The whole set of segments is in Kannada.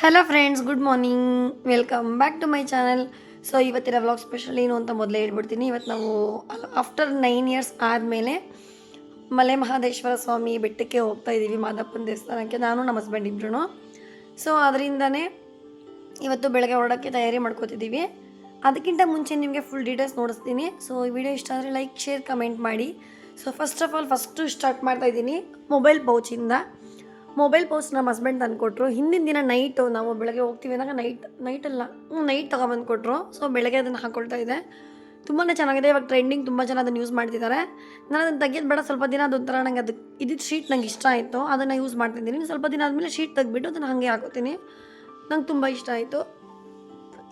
Hello friends good morning welcome back to my channel so ಇವತ್ತಿನ ವ್ಲಾಗ್ ಸ್ಪೆಷಲ್ ಏನು ಅಂತ ಮೊದಲೇ ಹೇಳ್ಬಿಡ್ತೀನಿ. ಇವತ್ತು ನಾವು ಆಫ್ಟರ್ ನೈನ್ ಇಯರ್ಸ್ ಆದಮೇಲೆ ಮಲೆ ಮಹಾದೇಶ್ವರ ಸ್ವಾಮಿ ಬೆಟ್ಟಕ್ಕೆ ಹೋಗ್ತಾ ಇದ್ದೀವಿ ಮಾದಪ್ಪನ ದೇವಸ್ಥಾನಕ್ಕೆ. ನಾನು ನಮ್ಮ ಹಸ್ಬೆಂಡ್ ಇಬ್ರು ಸೊ ಅದರಿಂದನೇ ಇವತ್ತು ಬೆಳಗ್ಗೆ ಹೊರಡೋಕ್ಕೆ ತಯಾರಿ ಮಾಡ್ಕೋತಿದ್ದೀವಿ ಅದಕ್ಕಿಂತ ಮುಂಚೆ ನಿಮಗೆ ಫುಲ್ ಡೀಟೇಲ್ಸ್ ನೋಡಿಸ್ತೀನಿ. ಸೊ ಈ ವಿಡಿಯೋ ಇಷ್ಟ ಆದರೆ ಲೈಕ್ ಶೇರ್ ಕಮೆಂಟ್ ಮಾಡಿ. So first of all first start ಮಾಡ್ತಾ ಇದ್ದೀನಿ ಮೊಬೈಲ್ ಪೌಚಿಂದ ಮೊಬೈಲ್ ಪೋಸ್ಟ್ ನಮ್ಮ ಹಸ್ಬೆಂಡ್ ತಂದುಕೊಟ್ರು ಹಿಂದಿನ ದಿನ ನೈಟು ನಾವು ಬೆಳಗ್ಗೆ ಹೋಗ್ತೀವಿ ಅಂದಾಗ ನೈಟ್ ನೈಟಲ್ಲ ಹ್ಞೂ ನೈಟ್ ತೊಗೊಬಂದು ಕೊಟ್ಟರು ಸೊ ಬೆಳಗ್ಗೆ ಅದನ್ನು ಹಾಕ್ಕೊಳ್ತಾ ಇದೆ ತುಂಬಾ ಚೆನ್ನಾಗಿದೆ, ಇವಾಗ ಟ್ರೆಂಡಿಂಗ್ ತುಂಬ ಜನ ಅದನ್ನು ಯೂಸ್ ಮಾಡ್ತಿದ್ದಾರೆ. ನಾನು ಅದನ್ನು ತೆಗಿಯೋದು ಬೇಡ ಸ್ವಲ್ಪ ದಿನ ಅದೊಂಥರ ನಂಗೆ ಅದು ಇದ್ದಿದ್ದು ಶೀಟ್ ನಂಗೆ ಇಷ್ಟ ಆಯಿತು. ಅದನ್ನು ಯೂಸ್ ಮಾಡ್ತಿದ್ದೀನಿ. ಸ್ವಲ್ಪ ದಿನ ಆದಮೇಲೆ ಶೀಟ್ ತೆಗೆದ್ಬಿಟ್ಟು ಅದನ್ನು ಹಾಗೆ ಹಾಕೋತೀನಿ. ನಂಗೆ ತುಂಬ ಇಷ್ಟ ಆಯಿತು.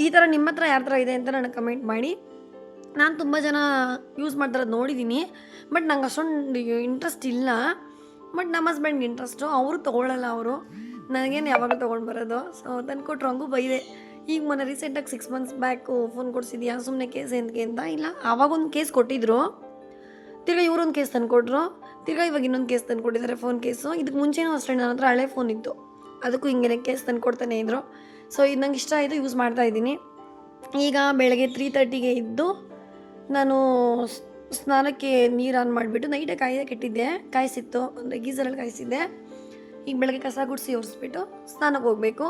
ಈ ಥರ ನಿಮ್ಮ ಹತ್ರ ಯಾರ ಥರ ಇದೆ ಅಂತ ನನಗೆ ಕಮೆಂಟ್ ಮಾಡಿ. ನಾನು ತುಂಬ ಜನ ಯೂಸ್ ಮಾಡ್ತಿರೋದು ನೋಡಿದ್ದೀನಿ ಬಟ್ ನಂಗೆ ಅಷ್ಟೊಂದು ಇಂಟ್ರೆಸ್ಟ್ ಇಲ್ಲ. ಬಟ್ ನಮ್ಮ ಹಸ್ಬೆಂಡ್ಗೆ ಇಂಟ್ರೆಸ್ಟು ಅವರು ತೊಗೊಳ್ಳಲ್ಲ ಅವರು. ನನಗೇನು ಯಾವಾಗಲೂ ತೊಗೊಂಡು ಬರೋದು. ಸೊ ತಂದ್ಕೊಟ್ರು ಹಂಗೂ ಬೈದೆ. ಈಗ ಮೊನ್ನೆ ರೀಸೆಂಟಾಗಿ ಸಿಕ್ಸ್ ಮಂತ್ಸ್ ಬ್ಯಾಕು ಫೋನ್ ಕೊಡಿಸಿದ್ಯಾ? ಸುಮ್ಮನೆ ಕೇಸ್ ಏನಕ್ಕೆ ಅಂತ? ಇಲ್ಲ, ಆವಾಗೊಂದು ಕೇಸ್ ಕೊಟ್ಟಿದ್ರು. ತಿರ್ಗಾ ಇವರೊಂದು ಕೇಸ್ ತಂದುಕೊಟ್ರು ತಿರ್ಗಾ ಇವಾಗ ಇನ್ನೊಂದು ಕೇಸ್ ತಂದು ಕೊಟ್ಟಿದ್ದಾರೆ ಫೋನ್ ಕೇಸು ಇದಕ್ಕೆ ಮುಂಚೆನೂ ಅಷ್ಟೇ ನನ್ನ ಹತ್ರ ಹಳೆ ಫೋನ್ ಇತ್ತು. ಅದಕ್ಕೂ ಹಿಂಗೆ ಕೇಸ್ ತಂದು ಕೊಡ್ತಾನೆ ಇದ್ರು. ಸೊ ಇದು ನಂಗೆ ಇಷ್ಟ ಆಯಿತು ಯೂಸ್ ಮಾಡ್ತಾ ಇದ್ದೀನಿ. ಈಗ ಬೆಳಗ್ಗೆ ತ್ರೀ ತರ್ಟಿಗೆ ಇದ್ದು, ನಾನು ಸ್ನಾನಕ್ಕೆ ನೀರು ಆನ್ ಮಾಡಿಬಿಟ್ಟು ನೈಟೇ ಕಾಯಿ ಕೆಟ್ಟಿದ್ದೆ, ಕಾಯಿಸಿತ್ತು, ಅಂದರೆ ಗೀಸರಲ್ಲಿ ಕಾಯಿಸಿದ್ದೆ. ಈಗ ಬೆಳಗ್ಗೆ ಕಸ ಗುಡಿಸಿ ಒರೆಸ್ಬಿಟ್ಟು ಸ್ನಾನಕ್ಕೆ ಹೋಗಬೇಕು.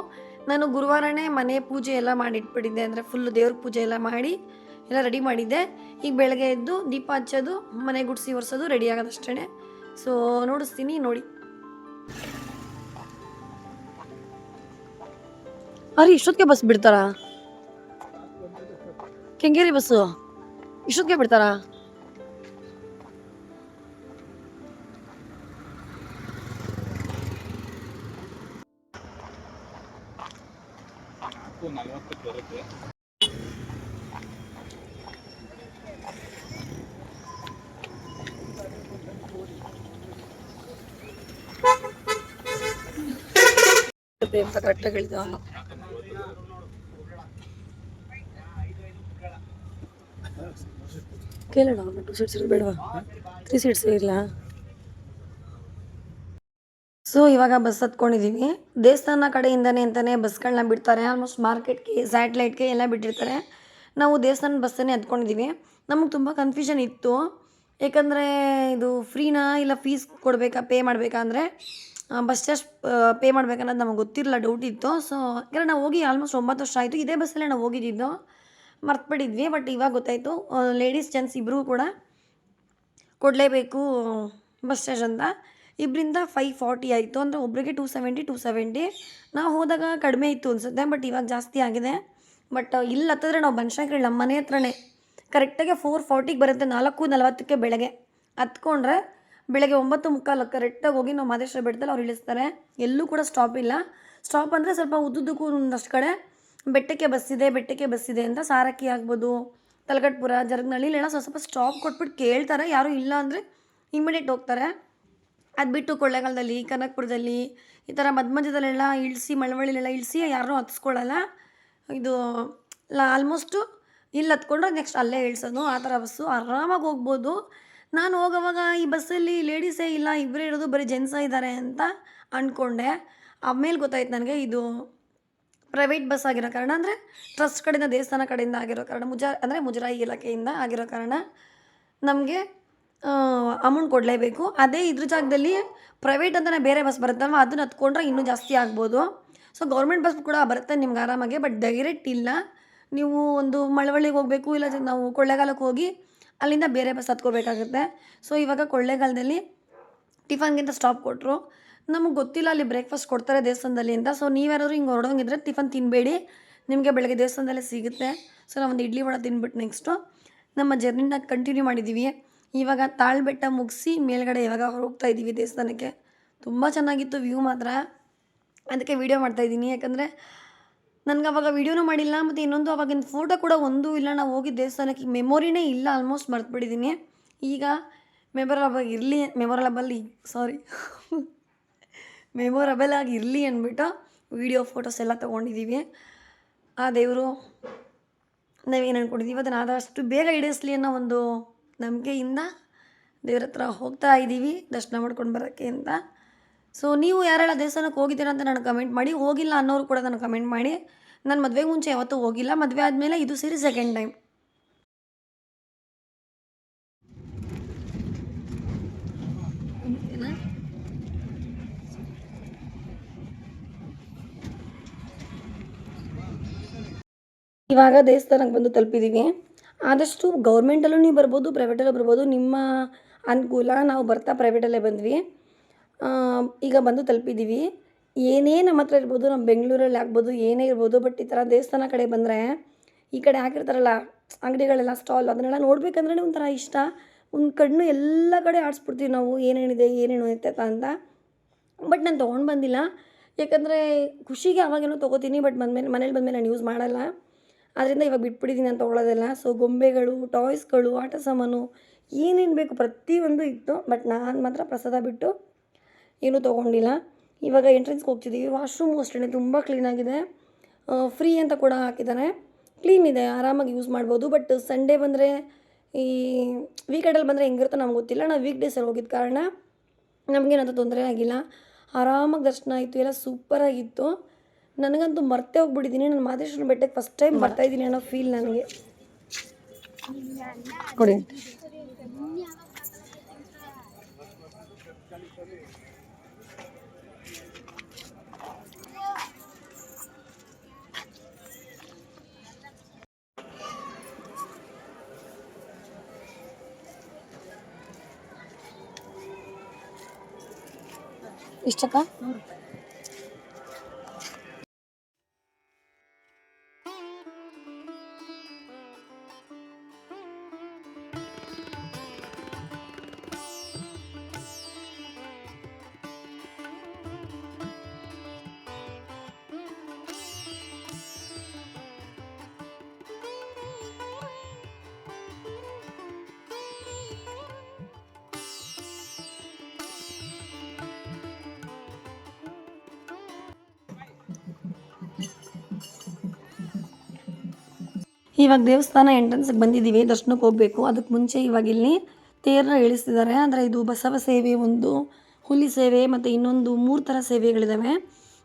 ನಾನು ಗುರುವಾರನೇ ಮನೆ ಪೂಜೆ ಎಲ್ಲ ಮಾಡಿಟ್ಬಿಟ್ಟಿದ್ದೆ, ಅಂದರೆ ಫುಲ್ಲು ದೇವ್ರ ಪೂಜೆ ಎಲ್ಲ ಮಾಡಿ ಎಲ್ಲ ರೆಡಿ ಮಾಡಿದ್ದೆ. ಈಗ ಬೆಳಗ್ಗೆ ಎದ್ದು ದೀಪ ಹಚ್ಚೋದು, ಮನೆ ಗುಡಿಸಿ ಒರೆಸೋದು ರೆಡಿ ಆಗೋದಷ್ಟೇ ಸೊ ನೋಡಿಸ್ತೀನಿ, ನೋಡಿ. ಅರೆ, ಇಷ್ಟೊತ್ತಿಗೆ ಬಸ್ ಬಿಡ್ತಾರಾ? ಕೆಂಗೇರಿ ಬಸ್ಸು ಇಷ್ಟೊತ್ತಿಗೆ ಬಿಡ್ತಾರಾ? ಕೇಳೋಣ ಟೂ ಸೀಟ್ಸ್ ತ್ರೀ ಸೀಟ್ಸ್ ಇರಲ್ಲ ಸೊ ಇವಾಗ ಬಸ್ ಹತ್ಕೊಂಡಿದ್ದೀವಿ ದೇವಸ್ಥಾನ ಕಡೆಯಿಂದನೇ ಅಂತಲೇ ಬಸ್ಗಳನ್ನ ಬಿಡ್ತಾರೆ. ಆಲ್ಮೋಸ್ಟ್ ಮಾರ್ಕೆಟ್ಗೆ ಸ್ಯಾಟ್ಲೈಟ್ಗೆ ಎಲ್ಲ ಬಿಟ್ಟಿರ್ತಾರೆ. ನಾವು ದೇವಸ್ಥಾನ ಬಸ್ಸನ್ನೇ ಹತ್ಕೊಂಡಿದ್ದೀವಿ ನಮಗೆ ತುಂಬ ಕನ್ಫ್ಯೂಷನ್ ಇತ್ತು. ಯಾಕಂದರೆ ಇದು ಫ್ರೀನಾ ಇಲ್ಲ ಫೀಸ್ ಕೊಡಬೇಕಾ ಪೇ ಮಾಡಬೇಕಾ ಅಂದರೆ ಬಸ್ ಚಾರ್ಜ್ ಪೇ ಮಾಡ್ಬೇಕನ್ನೋದು ನಮಗೆ ಗೊತ್ತಿರಲಿಲ್ಲ ಡೌಟ್ ಇತ್ತು. ಸೊ ಯಾಕಂದರೆ ನಾವು ಹೋಗಿ ಆಲ್ಮೋಸ್ಟ್ ಒಂಬತ್ತು ವರ್ಷ ಆಯಿತು. ಇದೇ ಬಸ್ಸಲ್ಲೇ ನಾವು ಹೋಗಿದ್ದಿದ್ದು. ಮರ್ತುಬಿಟ್ಟಿದ್ವಿ ಬಟ್ ಇವಾಗ ಗೊತ್ತಾಯಿತು. ಲೇಡೀಸ್ ಜೆಂಟ್ಸ್ ಇಬ್ಬರೂ ಕೂಡ ಕೊಡಲೇಬೇಕು ಬಸ್ ಚಾರ್ಜ್ ಅಂತ. ಇಬ್ಬರಿಂದ ಫೈವ್ ಫಾರ್ಟಿ ಆಯಿತು. ಅಂದರೆ ಒಬ್ಬರಿಗೆ ಟೂ ಸೆವೆಂಟಿ ಟೂ ಸೆವೆಂಟಿ ನಾವು ಹೋದಾಗ ಕಡಿಮೆ ಇತ್ತು ಅನಿಸುತ್ತೆ ಬಟ್ ಇವಾಗ ಜಾಸ್ತಿ ಆಗಿದೆ. ಬಟ್ ಇಲ್ಲಿ ಹತ್ತಿದ್ರೆ ನಾವು ಬನಶಂಕರಿ ನಮ್ಮ ಮನೆ ಹತ್ರನೇ. ಕರೆಕ್ಟಾಗಿ ಫೋರ್ ಫಾರ್ಟಿಗೆ ಬರುತ್ತೆ, ನಾಲ್ಕು ನಲವತ್ತಕ್ಕೆ ಬೆಳಗ್ಗೆ. ಹತ್ಕೊಂಡ್ರೆ ಬೆಳಗ್ಗೆ ಒಂಬತ್ತು ಮುಕ್ಕಾಲು ಕರೆಕ್ಟಾಗಿ ಹೋಗಿ ನಾವು ಮಾದೇಶ್ವರ ಬೆಟ್ಟದಲ್ಲಿ ಅವ್ರು ಇಳಿಸ್ತಾರೆ. ಎಲ್ಲೂ ಕೂಡ ಸ್ಟಾಪ್ ಇಲ್ಲ. ಸ್ಟಾಪ್ ಅಂದರೆ ಸ್ವಲ್ಪ ಉದ್ದುದ್ದಕ್ಕೂ ಒಂದಷ್ಟು ಕಡೆ ಬೆಟ್ಟಕ್ಕೆ ಬಸ್ ಇದೆ, ಬೆಟ್ಟಕ್ಕೆ ಬಸ್ ಇದೆ ಅಂತ ಸಾರಕ್ಕಿ ಆಗ್ಬೋದು, ತಲಗಟ್ಪುರ, ಜರ್ಗ್ನಳ್ಳಿ ಇಲ್ಲೆಲ್ಲ ಸ್ವಲ್ಪ ಸ್ವಲ್ಪ ಸ್ಟಾಪ್ ಕೊಟ್ಬಿಟ್ಟು ಕೇಳ್ತಾರೆ. ಯಾರೂ ಇಲ್ಲ ಅಂದರೆ ಇಮಿಡಿಯೇಟ್ ಹೋಗ್ತಾರೆ. ಅದು ಬಿಟ್ಟು ಕೊಳ್ಳೇಗಾಲದಲ್ಲಿ, ಕನಕಪುರದಲ್ಲಿ ಈ ಥರ ಮಧ್ಯ ಮಧ್ಯದಲ್ಲೆಲ್ಲ ಇಳಿಸಿ, ಮಳವಳ್ಳಿಲೆಲ್ಲ ಇಳಿಸಿ ಯಾರೂ ಹತ್ಸ್ಕೊಳ್ಳಲ್ಲ ಇದು ಆಲ್ಮೋಸ್ಟು ಇಲ್ಲಿ ಹತ್ಕೊಂಡ್ರೆ ನೆಕ್ಸ್ಟ್ ಅಲ್ಲೇ ಇಳಿಸೋದು. ಆ ಥರ ಬಸ್ಸು ಆರಾಮಾಗಿ ಹೋಗ್ಬೋದು. ನಾನು ಹೋಗೋವಾಗ ಈ ಬಸ್ಸಲ್ಲಿ ಲೇಡೀಸೇ ಇಲ್ಲ ಇಬ್ಬರೇ ಇರೋದು ಬರೀ ಜೆಂಟ್ಸೇ ಇದ್ದಾರೆ ಅಂತ ಅಂದ್ಕೊಂಡೆ ಆಮೇಲೆ ಗೊತ್ತಾಯ್ತು ನನಗೆ ಇದು ಪ್ರೈವೇಟ್ ಬಸ್ ಆಗಿರೋ ಕಾರಣ, ಅಂದರೆ ಟ್ರಸ್ಟ್ ಕಡೆಯಿಂದ, ದೇವಸ್ಥಾನ ಕಡೆಯಿಂದ ಆಗಿರೋ ಕಾರಣ, ಮುಜಾ, ಅಂದರೆ ಮುಜರಾಯಿ ಇಲಾಖೆಯಿಂದ ಆಗಿರೋ ಕಾರಣ ನಮಗೆ ಅಮೌಂಟ್ ಕೊಡಲೇಬೇಕು. ಅದೇ ಇದ್ರ ಜಾಗದಲ್ಲಿ ಪ್ರೈವೇಟ್ ಅಂತಲೇ ಬೇರೆ ಬಸ್ ಬರುತ್ತಲ್ವ, ಅದನ್ನ ಹತ್ಕೊಂಡ್ರೆ ಇನ್ನೂ ಜಾಸ್ತಿ ಆಗ್ಬೋದು. ಸೊ ಗೌರ್ಮೆಂಟ್ ಬಸ್ ಕೂಡ ಬರುತ್ತೆ ನಿಮ್ಗೆ ಆರಾಮಾಗಿ, ಬಟ್ ಡೈರೆಕ್ಟ್ ಇಲ್ಲ. ನೀವು ಒಂದು ಮಳವಳ್ಳಿಗೆ ಹೋಗಬೇಕು ಇಲ್ಲ ನಾವು ಕೊಳ್ಳೇಗಾಲಕ್ಕೆ ಹೋಗಿ ಅಲ್ಲಿಂದ ಬೇರೆ ಬಸ್ ಹತ್ಕೋಬೇಕಾಗುತ್ತೆ. ಸೊ ಇವಾಗ ಕೊಳ್ಳೇಗಾಲದಲ್ಲಿ ಟಿಫನ್ಗಿಂತ ಸ್ಟಾಪ್ ಕೊಟ್ಟರು ನಮಗೆ ಗೊತ್ತಿಲ್ಲ ಅಲ್ಲಿ ಬ್ರೇಕ್ಫಾಸ್ಟ್ ಕೊಡ್ತಾರೆ ದೇವಸ್ಥಾನದಲ್ಲಿ ಅಂತ ಸೊ ನೀವ್ಯಾರಾದ್ರೂ ಹಿಂಗೆ ಹೊರಡೋಂಗಿದ್ರೆ ಟಿಫನ್ ತಿನ್ನಬೇಡಿ ನಿಮಗೆ ಬೆಳಗ್ಗೆ ದೇವಸ್ಥಾನದಲ್ಲೇ ಸಿಗುತ್ತೆ. ಸೊ ನಾವೊಂದು ಇಡ್ಲಿ ವಡ ತಿನ್ಬಿಟ್ಟು ನೆಕ್ಸ್ಟು ನಮ್ಮ ಜರ್ನಿನ ಕಂಟಿನ್ಯೂ ಮಾಡಿದ್ದೀವಿ ಇವಾಗ ತಾಳ್ಬೆಟ್ಟ ಮುಗಿಸಿ ಮೇಲ್ಗಡೆ ಇವಾಗ ಹೋಗ್ತಾ ಇದ್ದೀವಿ ದೇವಸ್ಥಾನಕ್ಕೆ. ತುಂಬ ಚೆನ್ನಾಗಿತ್ತು ವ್ಯೂ ಮಾತ್ರ. ಅದಕ್ಕೆ ವೀಡಿಯೋ ಮಾಡ್ತಾಯಿದ್ದೀನಿ ಯಾಕಂದರೆ ನನಗೆ ಅವಾಗ ವೀಡಿಯೋನೂ ಮಾಡಿಲ್ಲ, ಮತ್ತು ಇನ್ನೊಂದು ಅವಾಗಿನ ಫೋಟೋ ಕೂಡ ಒಂದೂ ಇಲ್ಲ. ನಾವು ಹೋಗಿದ್ದ ದೇವಸ್ಥಾನಕ್ಕೆ ಮೆಮೊರಿನೇ ಇಲ್ಲ ಆಲ್ಮೋಸ್ಟ್ ಮರ್ತ್ಬಿಟ್ಟಿದ್ದೀನಿ ಈಗ ಮೆಮೊರಬಲ್ ಇರಲಿ ಮೆಮೊರಬಲ್ ಸಾರಿ ಮೆಮೊರಬಲ್ ಆಗಿ ಇರಲಿ ಅಂದ್ಬಿಟ್ಟು ವೀಡಿಯೋ ಫೋಟೋಸ್ ಎಲ್ಲ ತೊಗೊಂಡಿದ್ದೀವಿ ಆ ದೇವರು ನಾವೇನು ಅಂದ್ಕೊಂಡಿದ್ದೀವಿ ಅದನ್ನು ಆದಷ್ಟು ಬೇಗ ಈಡೇರಿಸಲಿ ಅನ್ನೋ ಒಂದು ನಂಬಿಕೆಯಿಂದ ದೇವ್ರ ಹತ್ರ ಹೋಗ್ತಾ ಇದ್ದೀವಿ ದರ್ಶನ ಮಾಡ್ಕೊಂಡು ಬರೋಕ್ಕೆ ಅಂತ. ಸೊ ನೀವು ಯಾರೆಲ್ಲ ದೇವಸ್ಥಾನಕ್ಕೆ ಹೋಗಿದ್ದೀರಾ ಅಂತ ನನಗೆ ಕಮೆಂಟ್ ಮಾಡಿ. ಹೋಗಿಲ್ಲ ಅನ್ನೋರು ಕೂಡ ನನಗೆ ಕಮೆಂಟ್ ಮಾಡಿ. ನಾನು ಮದುವೆಗೆ ಮುಂಚೆ ಯಾವತ್ತೂ ಹೋಗಿಲ್ಲ. ಮದುವೆ ಆದಮೇಲೆ ಇದು ಸೇರಿ ಸೆಕೆಂಡ್ ಟೈಮ್ ಇವಾಗ ದೇವಸ್ಥಾನಕ್ಕೆ ಬಂದು ತಲುಪಿದ್ದೀವಿ ಆದಷ್ಟು ಗೌರ್ಮೆಂಟಲ್ಲೂ ನೀವು ಬರ್ಬೋದು ಪ್ರೈವೇಟಲ್ಲೂ ಬರ್ಬೋದು. ನಿಮ್ಮ ಅನುಕೂಲ ನಾವು ಬರ್ತಾ ಪ್ರೈವೇಟಲ್ಲೇ ಬಂದ್ವಿ. ಈಗ ಬಂದು ತಲುಪಿದ್ದೀವಿ ಏನೇ ನಮ್ಮ ಹತ್ರ ಇರ್ಬೋದು, ನಮ್ಮ ಬೆಂಗಳೂರಲ್ಲಿ ಆಗ್ಬೋದು, ಏನೇ ಇರ್ಬೋದು ಬಟ್ ಈ ಥರ ದೇವಸ್ಥಾನ ಕಡೆ ಬಂದರೆ, ಈ ಕಡೆ ಹಾಕಿರ್ತಾರಲ್ಲ, ಅಂಗಡಿಗಳೆಲ್ಲ ಸ್ಟಾಲ್ ಅದನ್ನೆಲ್ಲ ನೋಡ್ಬೇಕಂದ್ರೆ ಒಂಥರ ಇಷ್ಟ. ಒಂದು ಕಣ್ಣು ಎಲ್ಲ ಕಡೆ ಆಡಿಸ್ಬಿಡ್ತೀವಿ ನಾವು, ಏನೇನಿದೆ, ಏನೇನು ಐತೈತ ಅಂತ. ಬಟ್ ನಾನು ತೊಗೊಂಡು ಬಂದಿಲ್ಲ. ಯಾಕಂದರೆ ಖುಷಿಗೆ ಅವಾಗೇನೋ ತೊಗೋತೀನಿ ಬಟ್ ಬಂದಮೇಲೆ ಮನೇಲಿ ಬಂದಮೇಲೆ ನಾನು ಯೂಸ್ ಮಾಡಲ್ಲ. ಆದ್ದರಿಂದ ಇವಾಗ ಬಿಟ್ಬಿಟ್ಟಿದ್ದೀನಿ ನಾನು ತೊಗೊಳೋದೆಲ್ಲ. ಸೊ ಗೊಂಬೆಗಳು ಟಾಯ್ಸ್ಗಳು ಆಟ ಸಾಮಾನು, ಏನೇನು ಬೇಕು ಪ್ರತಿಯೊಂದು ಇತ್ತು. ಬಟ್ ನಾನು ಮಾತ್ರ ಪ್ರಸಾದ ಬಿಟ್ಟು ಏನೂ ತೊಗೊಂಡಿಲ್ಲ. ಇವಾಗ ಎಂಟ್ರೆನ್ಸ್ಗೆ ಹೋಗ್ತಿದ್ದೀವಿ ವಾಶ್ರೂಮು ಅಷ್ಟೇ ತುಂಬ ಕ್ಲೀನಾಗಿದೆ ಫ್ರೀ ಅಂತ ಕೂಡ ಹಾಕಿದ್ದಾರೆ. ಕ್ಲೀನ್ ಇದೆ ಆರಾಮಾಗಿ ಯೂಸ್ ಮಾಡ್ಬೋದು. ಬಟ್ ಸಂಡೇ ಬಂದರೆ ಈ ವೀಕೆಂಡಲ್ಲಿ ಬಂದರೆ ಹೆಂಗಿರುತ್ತೋ ನಮ್ಗೆ ಗೊತ್ತಿಲ್ಲ. ನಾವು ವೀಕ್ ಡೇಸಲ್ಲಿ ಹೋಗಿದ್ದ ಕಾರಣ ನಮಗೇನಂತ ತೊಂದರೆ ಆಗಿಲ್ಲ. ಆರಾಮಾಗಿ ದರ್ಶನ ಆಯಿತು ಎಲ್ಲ ಸೂಪರಾಗಿತ್ತು ನನಗಂತೂ ಮರ್ತೇ ಹೋಗ್ಬಿಟ್ಟಿದ್ದೀನಿ ನಾನು ಮಾದೇಶ್ವರ ಬೆಟ್ಟಕ್ಕೆ ಫಸ್ಟ್ ಟೈಮ್ ಬರ್ತಾ ಇದ್ದೀನಿ ಅನ್ನೋ ಫೀಲ್ ನನಗೆ. ಕೊಡಿ. ಇಷ್ಟಕ್ಕ ಇವಾಗ ದೇವಸ್ಥಾನ ಎಂಟ್ರೆನ್ಸ್ಗೆ ಬಂದಿದ್ದೀವಿ, ದರ್ಶನಕ್ಕೆ ಹೋಗಬೇಕು. ಅದಕ್ಕೆ ಮುಂಚೆ ಇವಾಗ ಇಲ್ಲಿ ತೇರನ್ನ ಇಳಿಸ್ತಿದ್ದಾರೆ. ಅಂದರೆ ಇದು ಬಸವ ಸೇವೆ, ಒಂದು ಹುಲಿ ಸೇವೆ, ಮತ್ತು ಇನ್ನೊಂದು ಮೂರು ಥರ ಸೇವೆಗಳಿದ್ದಾವೆ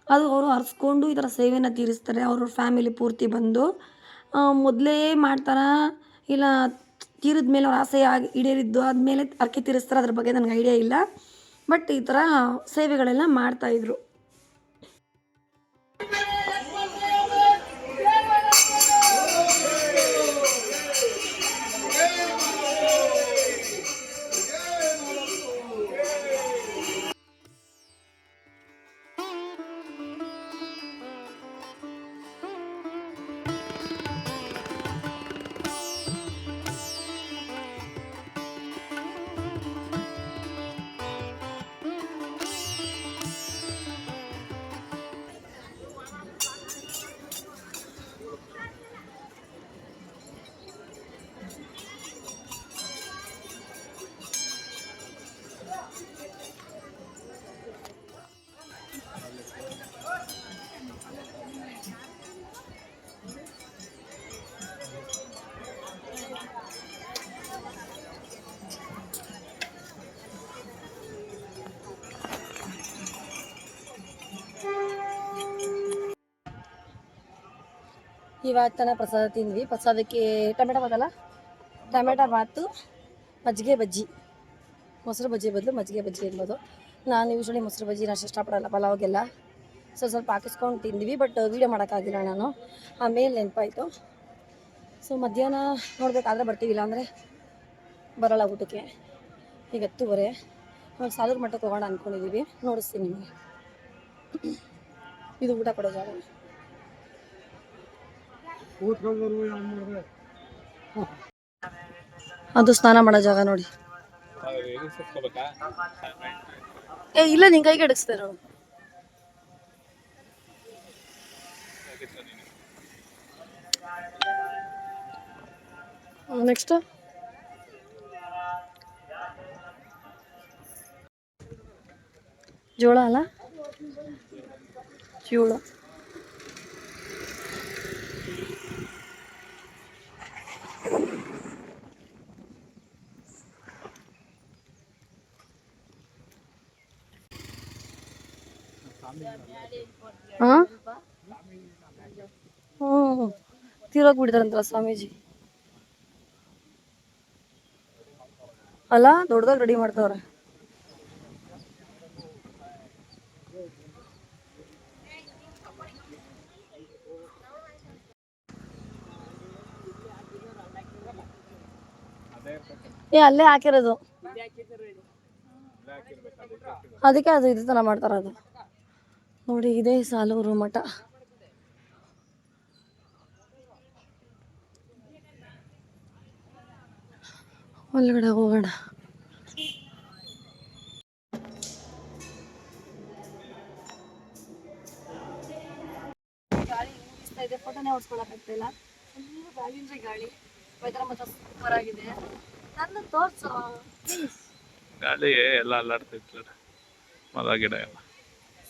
ಅದು ಅವರು ಹರಿಸ್ಕೊಂಡು ಈ ಥರ ಸೇವೆನ ತೀರಿಸ್ತಾರೆ. ಅವ್ರ ಫ್ಯಾಮಿಲಿ ಪೂರ್ತಿ ಬಂದು ಮೊದಲೇ ಮಾಡ್ತಾರೆ? ಇಲ್ಲ ತೀರಿದ ಮೇಲೆ ಅವ್ರ ಆಸೆ ಆಗಿ ಈಡೇರಿದ್ದು ಆದಮೇಲೆ ಅರ್ಕೆ ತೀರಿಸ್ತಾರೆ? ಅದ್ರ ಬಗ್ಗೆ ನನಗೆ ಐಡಿಯಾ ಇಲ್ಲ. ಬಟ್ ಈ ಥರ ಸೇವೆಗಳೆಲ್ಲ ಮಾಡ್ತಾಯಿದ್ರು ಇವಾಗ ತನ ಪ್ರಸಾದ ತಿಂದ್ವಿ. ಪ್ರಸಾದಕ್ಕೆ ಟೊಮೆಟೊ ಬದಲ ಟೊಮೆಟೊ ಬಾತು, ಮಜ್ಜಿಗೆ ಬಜ್ಜಿ. ಮೊಸರು ಬಜ್ಜಿ ಬದಲು ಮಜ್ಜಿಗೆ ಬಜ್ಜಿ ಇರ್ಬೋದು. ನಾನು ಯೂಶ್ವಲಿ ಮೊಸರು ಬಜ್ಜಿ ಅಷ್ಟು ಇಷ್ಟಪಡಲ್ಲ, ಪಲಾವ್ಗೆಲ್ಲ. ಸೊ ಸ್ವಲ್ಪ ಹಾಕಿಸ್ಕೊಂಡು ತಿಂದ್ವಿ ಬಟ್ ವೀಡಿಯೋ ಮಾಡೋಕ್ಕಾಗಿಲ್ಲ ನಾನು. ಆಮೇಲೆ ನೆನಪಾಯಿತು. ಸೊ ಮಧ್ಯಾಹ್ನ ನೋಡಬೇಕಾದ್ರೆ ಬರ್ತೀವಿ, ಇಲ್ಲಾಂದರೆ ಬರೋಲ್ಲ ಊಟಕ್ಕೆ. ಈಗ ಹತ್ತುವರೆ. ನಾವು ಸಾಲದ ಮಟ್ಟಕ್ಕೆ ಹೋಗೋಣ ಅಂದ್ಕೊಂಡಿದ್ದೀವಿ ನೋಡಿಸ್ತೀನಿ ನಿಮಗೆ. ಇದು ಊಟ ಕೊಡೋ ಅದು ಸ್ನಾನ ಮಾಡೋ ಜಾಗ ನೋಡಿ. ಏ ಇಲ್ಲ ನಿನ್ ಕೈಗೆ ಅಡಗಿಸ್ತಾರೆ ನೆಕ್ಸ್ಟ್ ಜೋಳ ಅಲ್ಲ? ಜೋಳ. ಹಾಂ ಹ್ಞೂ ಸ್ವಾಮೀಜಿ. ಅಲ್ಲ ದೊಡ್ಡದಾಗ ರೆಡಿ ಮಾಡ್ತಾವ್ರೆ. ಏ ಅಲ್ಲೇ ಹಾಕಿರೋದು. ಅದಕ್ಕೆ ಅದು ಇದು ಥರ ಮಾಡ್ತಾರೆ ಅದು. ನೋಡಿ ಇದೇ ಸಾಲೂರು ಮಠ ಒಳಗಡೆ ಹೋಗೋಣ. ಗಾಳಿ ಬೀಸ್ತಾ ಇದೆ? ಫೋಟೋನೇ ಹೊಡ್ಸ್ಕೊಳಕ್ಕಾಗ್ತಾ ಇಲ್ಲ ಫುಲ್ಲು ಗಾಳಿ ಅಂದ್ರೆ ಗಾಳಿ. ವೆದರ್ ಮಾತ್ರ ಸೂಪರ್ ಆಗಿದೆ. ನನ್ನ ತೋರ್ಸು. ಪ್ಲೀಸ್ ಗಾಳಿ ಎಲ್ಲ ಅಲ್ಲಾಡ್ತಿತ್ತು. ಮರ ಗಿಡ ಎಲ್ಲ.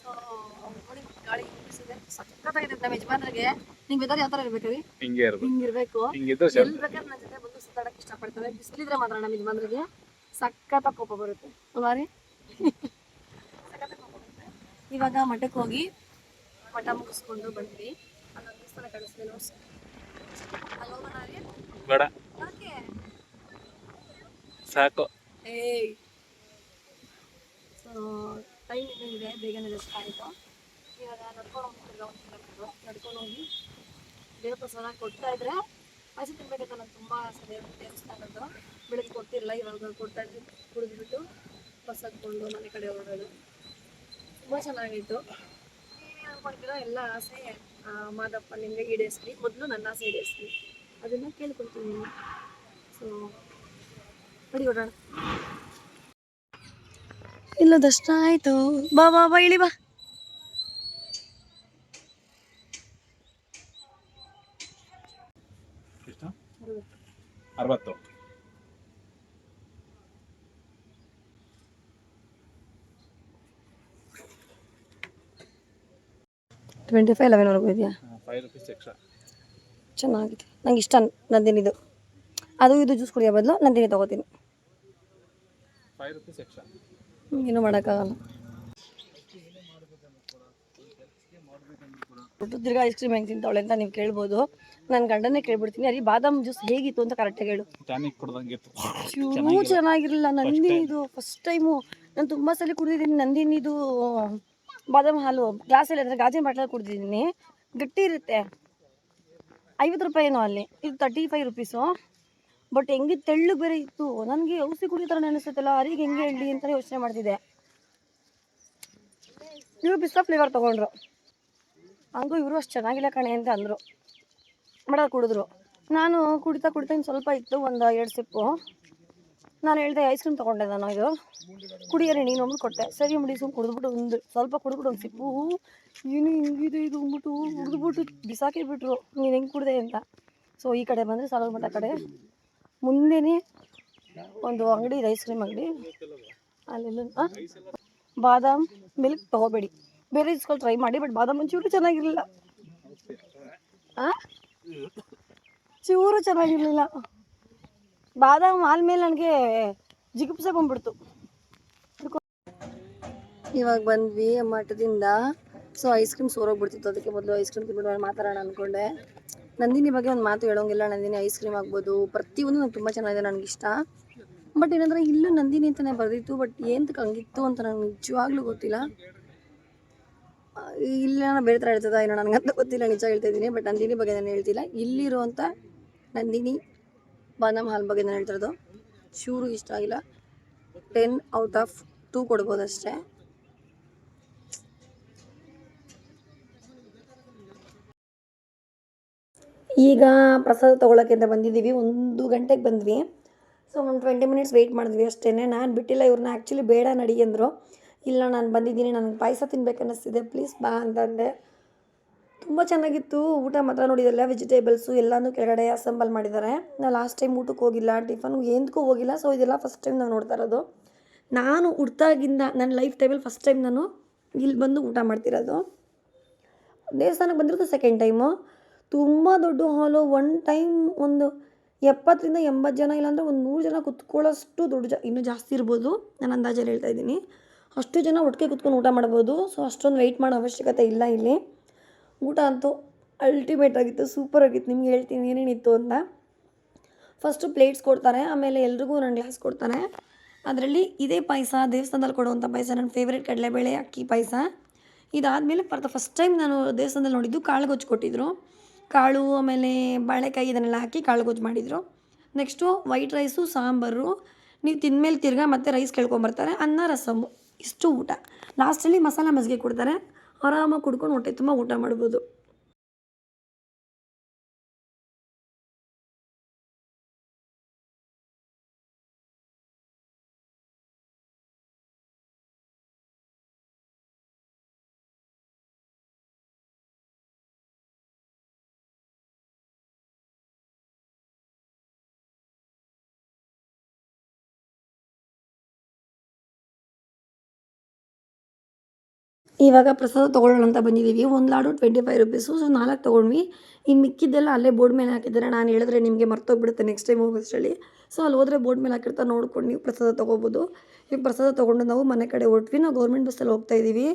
ಸೊ ಗಾಳಿ ಬೀಸಿದೆ ಸಖತ್ತಾಗಿದೆ ನಮ್ಮ ಯಜಮಾನ್ರಿಗೆ. ನಿಂಗೆ ವೆದರ್ ಯಾವ ತರ ಇರ್ಬೇಕು ರೀ ಹಿಂಗೆ ಇರ್ಬೇಕು. ಹಿಂಗಿರ್ಬೇಕು. ಹಿಂಗಿದ್ರೆ ಎಲ್ಲಿ ಬೇಕಾದ್ರೆ ನನ್ನ ಜೊತೆ ಬಂದು ಸುತ್ತಾಡಕ್ಕೆ ಇಷ್ಟಪಡ್ತಾರೆ. ಬಿಸಿಲಿದ್ರೆ ಮಾತ್ರ ನಮ್ಮ ಯಜಮಾನ್ರಿಗೆ ಸಖತ್ತ ಕೋಪ ಬರುತ್ತೆ. ಅಲ್ವಾ ರೀ ಸಖತ್ತ ಕೋಪ ಬರುತ್ತೆ ಇವಾಗ ಮಠಕ್ಕೆ ಹೋಗಿ ಮಠ ಮುಗಿಸ್ಕೊಂಡು ಬಂದ್ವಿ. ಅಲ್ಲೊಂದು ಅಲ್ಲಿ ಹೋಗೋಣ ರೀ ಬೇಡ. ಸಾಕು. ಏಯ್. ಸೊ ಟೈಮ್ ಇದೆ ಬೇಗನೆ ದರ್ಶನ ಆಯಿತು. ಇವಾಗ ನಡ್ಕೊಂಡು ಹೋಗ್ತಿಲ್ಲ ನಡ್ಕೊಂಡು ಹೋಗಿ ದೇವ್ರ ಪ್ರಸಾದ ಕೊಡ್ತಾ ಇದ್ರೆ ಪಾಯಸ ತಿನ್ಬೇಕಂತ ನಂಗೆ ತುಂಬ ಆಸೆ ದೇವ್ರ ದೇವಸ್ಥಾನದ್ದು ಬೆಳಗ್ಗೆ ಕೊಡ್ತಿರಲಿಲ್ಲ ಇವಾಗ ಕೊಡ್ತಾ ಇದ್ವಿ ಕುಡಿದ್ಬಿಟ್ಟು ಬಸ್ ಹಾಕ್ಕೊಂಡು ಮನೆ ಕಡೆ ಹೊರಡೋದು ತುಂಬ ಚೆನ್ನಾಗಿತ್ತು ನೀವೇನು ಅನ್ಕೊಳ್ತೀರೋ ಎಲ್ಲ ಆಸೆ ಮಾದಪ್ಪ ನಿಮಗೆ ಈಡೇರಿಸ್ಲಿ ಮೊದಲು ನನ್ನ ಆಸೆ ಈಡೇರಿಸ್ಲಿ ಅದನ್ನು ಕೇಳ್ಕೊಳ್ತೀನಿ ಸೊ ಹೊರಡೋಣ ಇಲ್ಲ ದರ್ಶನ ಆಯಿತು ಬಾ ಬಾ ಬಾ, ಇಳಿ ಬಾ ಎಷ್ಟು ಅರವತ್ತು ಟ್ವೆಂಟಿ ಫೈವ್ ಲೆವೆನ್ವರೆಗೂ ಇದೆಯಾ ಫೈವ್ ರುಪೀಸ್ ಎಕ್ಸ್ಟ್ರಾ ಚೆನ್ನಾಗಿದೆ. ನಂಗೆ ಇಷ್ಟ ನಂದಿನಿದು. ಅದು ಇದು ಜ್ಯೂಸ್ ಕುಡಿಯೋ ಬದಲು ನಂದಿನಿ ತೊಗೋತೀನಿ. ಏನು ರುಪೀಸ್ ಎಕ್ಸ್ಟ್ರಾ ಏನೂ ಮಾಡೋಕ್ಕಾಗಲ್ಲ. ತಿರ್ಗಾ ಐಸ್ ಕ್ರೀಮ್ ಹೆಂಗೆ ತಿಂತಾವಳೆ ಅಂತ ನೀವು ಕೇಳ್ಬೋದು. ನನ್ನ ಗಂಡನೇ ಕೇಳ್ಬಿಡ್ತೀನಿ. ಅರಿ ಬಾದಾಮ್ ಜ್ಯೂಸ್ ಹೇಗಿತ್ತು ಅಂತ ಕರೆಕ್ಟಾಗಿ ಹೇಳು. ಚೆನ್ನಾಗಿರಲಿಲ್ಲ. ನಂದಿನಿ ಇದು ಫಸ್ಟ್ ಟೈಮು ನಾನು ತುಂಬ ಸಲ ಕುಡಿದಿದ್ದೀನಿ ನಂದಿನಿದು. ಬಾದಾಮ್ ಹಾಲು ಗ್ಲಾಸಲ್ಲಿ ಅಂದರೆ ಗಾಜಿನ ಬಾಟ್ಲಲ್ಲಿ ಕುಡಿದಿದ್ದೀನಿ. ಗಟ್ಟಿ ಇರುತ್ತೆ. ಐವತ್ತು ರೂಪಾಯಿನೋ ಅಲ್ಲಿ. ಇದು ತರ್ಟಿ ಫೈವ್ ರುಪೀಸು ಬಟ್ ಹೆಂಗೆ ತೆಳ್ಳು ಬೇರೆ ಇತ್ತು. ನನಗೆ ಔಷಧಿ ಕುಡಿಯೋ ಥರ ಅನಿಸುತ್ತಲ್ಲ ಅರಿಗೆ ಹೆಂಗೆ ಹೇಳಿ ಅಂತ ಯೋಚನೆ ಮಾಡ್ತಿದ್ದೆ. ಇವರು ಬಿಸ್ತಾ ಫ್ಲೇವರ್ ತೊಗೊಂಡ್ರು. ಹಂಗೂ ಇವರು ಅಷ್ಟು ಚೆನ್ನಾಗಿಲ್ಲ ಕಣೆ ಅಂತ ಅಂದರು. ಮಾಡೋದು ಕುಡಿದ್ರು. ನಾನು ಕುಡಿತಾ ಕುಡಿತಾ ಸ್ವಲ್ಪ ಇತ್ತು, ಒಂದು ಎರಡು ಸಿಪ್ಪು ನಾನು ಹೇಳ್ದೆ ಐಸ್ ಕ್ರೀಮ್ ತೊಗೊಂಡೆ ನಾನು ಇದು. ಕುಡಿಯರೆ, ನೀನು ಅಂದ್ಬಿಟ್ಟು ಕೊಟ್ಟೆ. ಸರಿ ಮುಡಿ ಸುಮ್ಮನೆ ಕುಡಿದ್ಬಿಟ್ಟು ಒಂದು ಸ್ವಲ್ಪ ಕುಡಿದ್ಬಿಟ್ಟು ಒಂದು ಸಿಪ್ಪು. ಏನು ಹಿಂಗಿದೆ ಇದು ಅಂದ್ಬಿಟ್ಟು ಕುಡಿದ್ಬಿಟ್ಟು ಬಿಸಾಕಿ ಬಿಟ್ರು. ನೀನು ಹೆಂಗೆ ಕುಡಿದೆ ಅಂತ. ಸೊ ಈ ಕಡೆ ಬಂದರೆ ಸಾಲೂರು ಮಠ ಕಡೆ. ಮುಂದೆನೇ ಒಂದು ಅಂಗಡಿ ಇದೆ ಐಸ್ ಕ್ರೀಮ್ ಅಂಗಡಿ. ಅಲ್ಲೆಲ್ಲ? ಬಾದಾಮ್ ಮಿಲ್ಕ್ ತೊಗೋಬೇಡಿ. ಬೇರೆ ಇಸ್ಕೊಂಡು ಟ್ರೈ ಮಾಡಿ ಬಟ್ ಬಾದಾಮ್ ಒಂಚೂರು ಚೆನ್ನಾಗಿರಲಿಲ್ಲ. ಹಾಂ ಚೂರು ಚೆನ್ನಾಗಿರಲಿಲ್ಲ. ಬಾದಾಮ್ ಹಾಲ್ ಮೇಲೆ ನನಗೆ ಜಿಗುಪ್ಸೆ ಬಂದ್ಬಿಡ್ತು. ಇವಾಗ ಬಂದ್ವಿ ಮಠದಿಂದ ಸೊ ಐಸ್ ಕ್ರೀಮ್ ಸೋರೋಗ್ಬಿಡ್ತಿತ್ತು ಅದಕ್ಕೆ ಮೊದಲು ಐಸ್ ಕ್ರೀಮ್ ತಿನ್ಬಿಟ್ಟು ಮಾತಾಡೋಣ ಅಂದ್ಕೊಂಡೆ ನಂದಿನಿ ಬಗ್ಗೆ ಒಂದು ಮಾತು ಹೇಳೋಂಗಿಲ್ಲ. ನಂದಿನಿ ಐಸ್ ಕ್ರೀಮ್ ಆಗ್ಬೋದು. ಪ್ರತಿಯೊಂದು ನಂಗೆ ತುಂಬ ಚೆನ್ನಾಗಿದೆ, ನನಗೆ ಇಷ್ಟ. ಬಟ್ ಏನಂದ್ರೆ ಇಲ್ಲೂ ನಂದಿನಿ ಅಂತಲೇ ಬರೆದಿತ್ತು. ಬಟ್ ಏನಕ್ಕೆ ಹಂಗಿತ್ತು ಅಂತ ನನಗೆ ನಿಜವಾಗ್ಲೂ ಗೊತ್ತಿಲ್ಲ. ಇಲ್ಲ ಇಲ್ಲಿ, ನಾನು ಬೇರೆ ಥರ ಹೇಳ್ತದ, ಏನೋ ನನಗಂತ ಗೊತ್ತಿಲ್ಲ. ನಿಜ ಹೇಳ್ತಾ ಇದ್ದೀನಿ. ಬಟ್ ನಂದಿನಿ ಬಗ್ಗೆ ನಾನು ಹೇಳ್ತಿಲ್ಲ. ಇಲ್ಲಿರುವಂಥ ನಂದಿನಿ ಬಾದಾಮ್ ಹಾಲ್ ಬಗ್ಗೆ ನಾನು ಹೇಳ್ತಿರೋದು ಶೂರು ಇಷ್ಟ ಆಗಿಲ್ಲ. ಟೆನ್ ಔಟ್ ಆಫ್ ಟೂ ಕೊಡ್ಬೋದು ಅಷ್ಟೇ. ಈಗ ಪ್ರಸಾದ ತೊಗೊಳಕ್ಕೆ ಅಂತ ಬಂದಿದ್ದೀವಿ. ಒಂದು ಗಂಟೆಗೆ ಬಂದ್ವಿ. ಸೊ ಒಂದು ಟ್ವೆಂಟಿ ಮಿನಿಟ್ಸ್ ವೆಯ್ಟ್ ಮಾಡಿದ್ವಿ ಅಷ್ಟೇ ನಾನು ಬಿಟ್ಟಿಲ್ಲ ಇವ್ರನ್ನ ಆ್ಯಕ್ಚುಲಿ ಬೇಡ ನಡಿ ಅಂದರು. ಇಲ್ಲ, ನಾನು ಬಂದಿದ್ದೀನಿ, ನನಗೆ ಪಾಯಸ ತಿನ್ಬೇಕು ಅನ್ನಿಸ್ತಿದೆ. ಪ್ಲೀಸ್ ಬಾ ಅಂತಂದೆ. ತುಂಬ ಚೆನ್ನಾಗಿತ್ತು. ಊಟ ಮಾತ್ರ ನೋಡಿದಲ್ಲ ವೆಜಿಟೇಬಲ್ಸು ಎಲ್ಲನೂ ಕೆಳಗಡೆ ಅಸೆಂಬಲ್ ಮಾಡಿದ್ದಾರೆ. ನಾನು ಲಾಸ್ಟ್ ಟೈಮ್ ಊಟಕ್ಕೆ ಹೋಗಿಲ್ಲ ಟಿಫನ್ ಏನಕ್ಕೂ ಹೋಗಿಲ್ಲ. ಸೊ ಇದೆಲ್ಲ ಫಸ್ಟ್ ಟೈಮ್ ನಾನು ನೋಡ್ತಾ ಇರೋದು. ನಾನು ಹುಡ್ತಾಗಿಂದ ನನ್ನ ಲೈಫ್ ಟೈಮಲ್ಲಿ ಫಸ್ಟ್ ಟೈಮ್ ನಾನು ಇಲ್ಲಿ ಬಂದು ಊಟ ಮಾಡ್ತಿರೋದು. ದೇವಸ್ಥಾನಕ್ಕೆ ಬಂದಿರೋದು ಸೆಕೆಂಡ್ ಟೈಮು ತುಂಬ ದೊಡ್ಡ ಹಾಲು ಒನ್ ಟೈಮ್ ಒಂದು ಎಪ್ಪತ್ತರಿಂದ ಎಂಬತ್ತು ಜನ ಇಲ್ಲಾಂದರೆ ಒಂದು ನೂರು ಜನ ಕುತ್ಕೊಳ್ಳೋಷ್ಟು ದೊಡ್ಡ ಜ, ಇನ್ನೂ ಜಾಸ್ತಿ ಇರ್ಬೋದು. ನಾನು ಅಂದಾಜಲ್ಲಿ ಹೇಳ್ತಾ ಇದ್ದೀನಿ. ಅಷ್ಟು ಜನ ಒಟ್ಟಿಗೆ ಕುತ್ಕೊಂಡು ಊಟ ಮಾಡ್ಬೋದು. ಸೊ ಅಷ್ಟೊಂದು ವೆಯ್ಟ್ ಮಾಡೋ ಅವಶ್ಯಕತೆ ಇಲ್ಲ ಇಲ್ಲಿ. ಊಟ ಅಂತೂ ಅಲ್ಟಿಮೇಟ್ ಆಗಿತ್ತು ಸೂಪರ್ ಆಗಿತ್ತು. ನಿಮ್ಗೆ ಹೇಳ್ತೀನಿ ಏನೇನಿತ್ತು ಅಂತ. ಫಸ್ಟು ಪ್ಲೇಟ್ಸ್ ಕೊಡ್ತಾರೆ, ಆಮೇಲೆ ಎಲ್ರಿಗೂ ಒಂದು ಗ್ಲಾಸ್ ಕೊಡ್ತಾರೆ. ಅದರಲ್ಲಿ ಇದೇ ಪಾಯಸ, ದೇವಸ್ಥಾನದಲ್ಲಿ ಕೊಡುವಂಥ ಪಾಯಸ, ನನ್ನ ಫೇವ್ರೇಟ್ ಕಡಲೆಬೇಳೆ ಅಕ್ಕಿ ಪಾಯಸ. ಇದಾದಮೇಲೆ ದ ಫಸ್ಟ್ ಟೈಮ್ ನಾನು ದೇವಸ್ಥಾನದಲ್ಲಿ ನೋಡಿದ್ದು ಕಾಳು ಗೊಜ್ಜು ಕೊಟ್ಟಿದ್ದರು ಕಾಳು, ಆಮೇಲೆ ಬಾಳೆಕಾಯಿ ಇದನ್ನೆಲ್ಲ ಹಾಕಿ ಕಾಳು ಗೊಜ್ಜು ಮಾಡಿದರು. Next white rice sambar. ನೀವು ತಿಂದಮೇಲೆ ತಿರ್ಗಾ ಮತ್ತೆ ರೈಸ್ ಕೇಳ್ಕೊಂಬರ್ತಾರೆ, ಅನ್ನ ರಸಮ್ಮು ಇಷ್ಟು ಊಟ. ಲಾಸ್ಟಲ್ಲಿ ಮಸಾಲ ಮಜ್ಜಿಗೆ ಕೊಡ್ತಾರೆ. ಆರಾಮಾಗಿ ಕುಡ್ಕೊಂಡು ಹೊಟ್ಟೆ ತುಂಬ ಊಟ ಮಾಡ್ಬೋದು. ಇವಾಗ ಪ್ರಸಾದ ತೊಗೊಳ್ಳೋಣ ಅಂತ ಬಂದಿದ್ದೀವಿ. ಒಂದು laddu twenty five rupees so ನಾಲ್ಕು ತೊಗೊಂಡ್ವಿ. ಇನ್ನು ಮಿಕ್ಕಿದ್ದೆಲ್ಲ ಅಲ್ಲೇ ಬೋರ್ಡ್ ಮೇಲೆ ಹಾಕಿದ್ದಾರೆ. ನಾನು ಹೇಳಿದ್ರೆ ನಿಮಗೆ ಮರ್ತೋಗ್ಬಿಡುತ್ತೆ ನೆಕ್ಸ್ಟ್ ಟೈಮ್ ಹೋಗೋಷ್ಟರಲ್ಲಿ ಸೊ ಅಲ್ಲಿ. ಹೋದ್ರೆ ಬೋರ್ಡ್ ಮೇಲೆ ಹಾಕಿರ್ತಾ ನೋಡ್ಕೊಂಡು ನೀವು ಪ್ರಸಾದ ತೊಗೋಬೋದು. ಈಗ ಪ್ರಸಾದ ತೊಗೊಂಡು ನಾವು ಮನೆ ಕಡೆ ಹೊರಟ್ವಿ. ನಾವು ಗೌರ್ಮೆಂಟ್ ಬಸ್ಸಲ್ಲಿ ಹೋಗ್ತಾ ಇದ್ದೀವಿ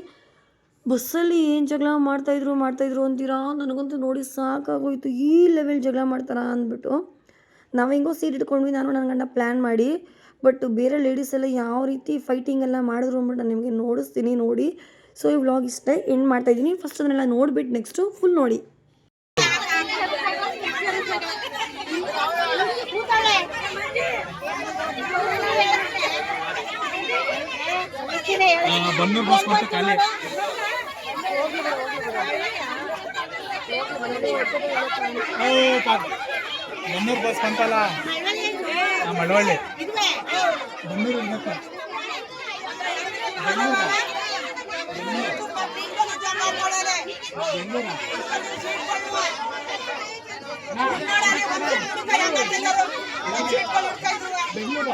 ಬಸ್ಸಲ್ಲಿ ಏನು ಜಗಳ ಮಾಡ್ತಾಯಿದ್ರು ಮಾಡ್ತಾಯಿದ್ರು ಅಂತೀರಾ? ನನಗಂತೂ ನೋಡಿ ಸಾಕಾಗೋಯ್ತು. ಈ ಲೆವೆಲ್ ಜಗಳ ಮಾಡ್ತಾರಾ ಅಂದ್ಬಿಟ್ಟು. ನಾವು ಹೆಂಗೋ ಸೀಟ್ ಇಟ್ಕೊಂಡ್ವಿ. ನಾನು ನನ್ನ ಗಂಡ ಪ್ಲ್ಯಾನ್ ಮಾಡಿ. ಬಟ್ ಬೇರೆ ಲೇಡೀಸ್ ಎಲ್ಲ ಯಾವ ರೀತಿ ಫೈಟಿಂಗ್ ಎಲ್ಲ ಮಾಡಿದ್ರು ಅಂದ್ಬಿಟ್ಟು ನಾನು ನಿಮಗೆ ನೋಡಿಸ್ತೀನಿ, ನೋಡಿ. ಸೊ ಈ ವ್ಲಾಗ್ ಇಷ್ಟೇ ಎಂಡ್ ಮಾಡ್ತಾ ಇದ್ದೀನಿ ಫಸ್ಟ್ ಅದನ್ನೆಲ್ಲ ನೋಡ್ಬಿಟ್ಟು ನೆಕ್ಸ್ಟು ಫುಲ್ ನೋಡಿ. ಬನ್ನೂರು ಬಸ್ ಬಂತಲ್ಲ ಮಳವಳ್ಳಿ. ಬನ್ನೂರು ಬೆಂಗಳೂರು.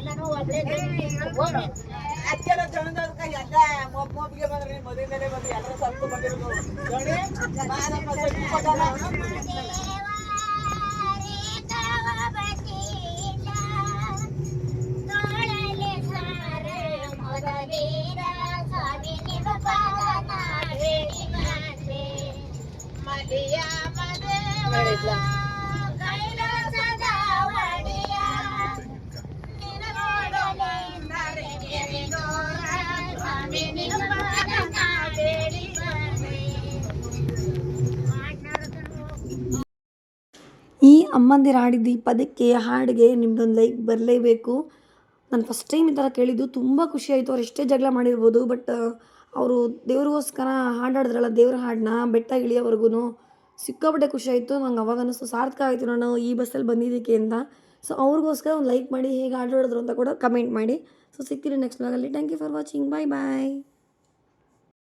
ಎಲ್ಲನೂ ಒಬ್ಬರೇ ಅಜ್ಜನ ಜನದವ್ರ ಎಲ್ಲ ಮೊಬ್ ಮೊಬ್ಬಿಗೆ ಬಂದ್ರೆ ಮದುವೆ ಮೇಲೆ ಬಂದ್ರೆ ಎಲ್ಲರೂ ಸ್ವಲ್ಪ ಬಂದಿರೋದು ನೋಡಿ ಮಾದಮ್ಮ ಸ್ವಲ್ಪ ಕೊಟ್ಟಾರ. ಮಲಿಯ ಮದೇವ ಕೈಲಾಸದ ಅಮ್ಮಂದಿರು ಹಾಡಿದ್ದು ಈ ಪದಕ್ಕೆ ಹಾಡಿಗೆ ನಿಮ್ದೊಂದು ಲೈಕ್ ಬರಲೇಬೇಕು. ನಾನು ಫಸ್ಟ್ ಟೈಮ್ ಈ ಥರ ಕೇಳಿದ್ದು, ತುಂಬ ಖುಷಿ ಆಯಿತು. ಅವ್ರು ಎಷ್ಟೇ ಜಗಳ ಮಾಡಿರ್ಬೋದು ಬಟ್ ಅವರು ದೇವ್ರಿಗೋಸ್ಕರ ಹಾಡು ಹಾಡಿದ್ರಲ್ಲ ದೇವ್ರ ಹಾಡನ್ನ ಬೆಟ್ಟ ಇಳಿಯೋವರೆಗೂ ಸಿಕ್ಕಾಪಟ್ಟೆ ಖುಷಿ ಆಯಿತು. ನಂಗೆ ಅವಾಗ ಅನ್ನಿಸ್ತು ಸಾರ್ಥಕ ಆಯಿತು ನಾನು ಈ ಬಸ್ಸಲ್ಲಿ ಬಂದಿದ್ದಕ್ಕೆ ಅಂತ. ಸೊ ಅವ್ರಿಗೋಸ್ಕರ ಒಂದು ಲೈಕ್ ಮಾಡಿ, ಹೇಗೆ ಹಾಡು ಹಾಡಿದ್ರು ಅಂತ ಕೂಡ ಕಮೆಂಟ್ ಮಾಡಿ. ಸೊ ಸಿಗ್ತೀನಿ ನೆಕ್ಸ್ಟ್ ವ್ಲಾಗಲ್ಲಿ thank you for watching bye bye